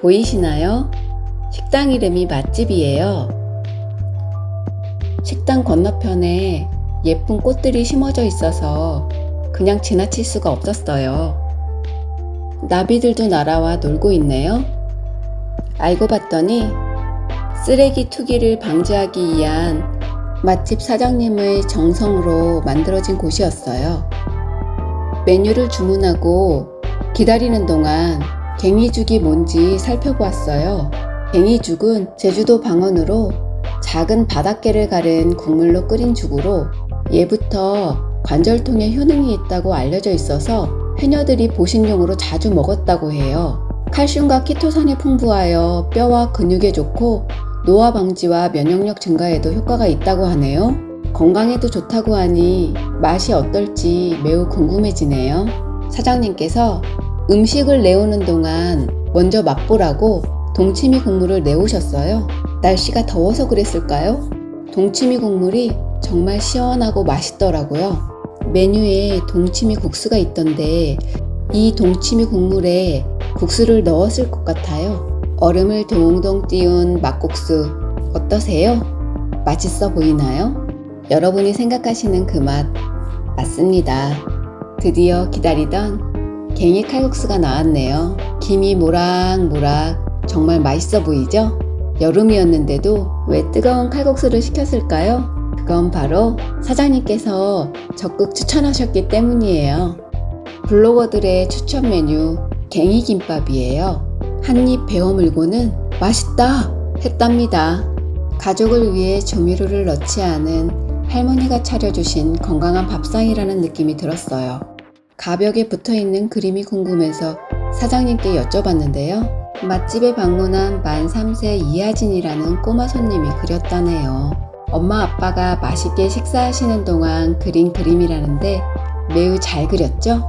보이시나요? 식당 이름이 맛집이에요. 식당 건너편에 예쁜 꽃들이 심어져 있어서 그냥 지나칠 수가 없었어요. 나비들도 날아와 놀고 있네요. 알고 봤더니 쓰레기 투기를 방지하기 위한 맛집 사장님의 정성으로 만들어진 곳이었어요. 메뉴를 주문하고 기다리는 동안 갱이죽이 뭔지 살펴보았어요. 갱이죽은 제주도 방언으로 작은 바닷개를 가른 국물로 끓인 죽으로 예부터 관절통에 효능이 있다고 알려져 있어서 해녀들이 보신용으로 자주 먹었다고 해요. 칼슘과 키토산이 풍부하여 뼈와 근육에 좋고 노화 방지와 면역력 증가에도 효과가 있다고 하네요. 건강에도 좋다고 하니 맛이 어떨지 매우 궁금해지네요. 사장님께서 음식을 내오는 동안 먼저 맛보라고 동치미 국물을 내오셨어요. 날씨가 더워서 그랬을까요? 동치미 국물이 정말 시원하고 맛있더라고요. 메뉴에 동치미 국수가 있던데 이 동치미 국물에 국수를 넣었을 것 같아요. 얼음을 동동 띄운 막국수 어떠세요? 맛있어 보이나요? 여러분이 생각하시는 그 맛 맞습니다. 드디어 기다리던 갱이 칼국수가 나왔네요. 김이 모락모락 정말 맛있어 보이죠? 여름이었는데도 왜 뜨거운 칼국수를 시켰을까요? 그건 바로 사장님께서 적극 추천하셨기 때문이에요. 블로거들의 추천 메뉴 갱이 김밥이에요. 한입 베어 물고는 맛있다 했답니다. 가족을 위해 조미료를 넣지 않은 할머니가 차려주신 건강한 밥상이라는 느낌이 들었어요. 가벽에 붙어 있는 그림이 궁금해서 사장님께 여쭤봤는데요. 맛집에 방문한 만 3세 이하진이라는 꼬마 손님이 그렸다네요. 엄마 아빠가 맛있게 식사하시는 동안 그린 그림이라는데 매우 잘 그렸죠?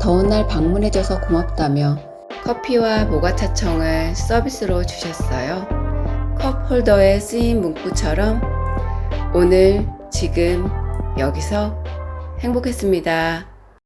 더운 날 방문해줘서 고맙다며 커피와 모가차청을 서비스로 주셨어요. 컵 홀더에 쓰인 문구처럼 오늘, 지금, 여기서 행복했습니다.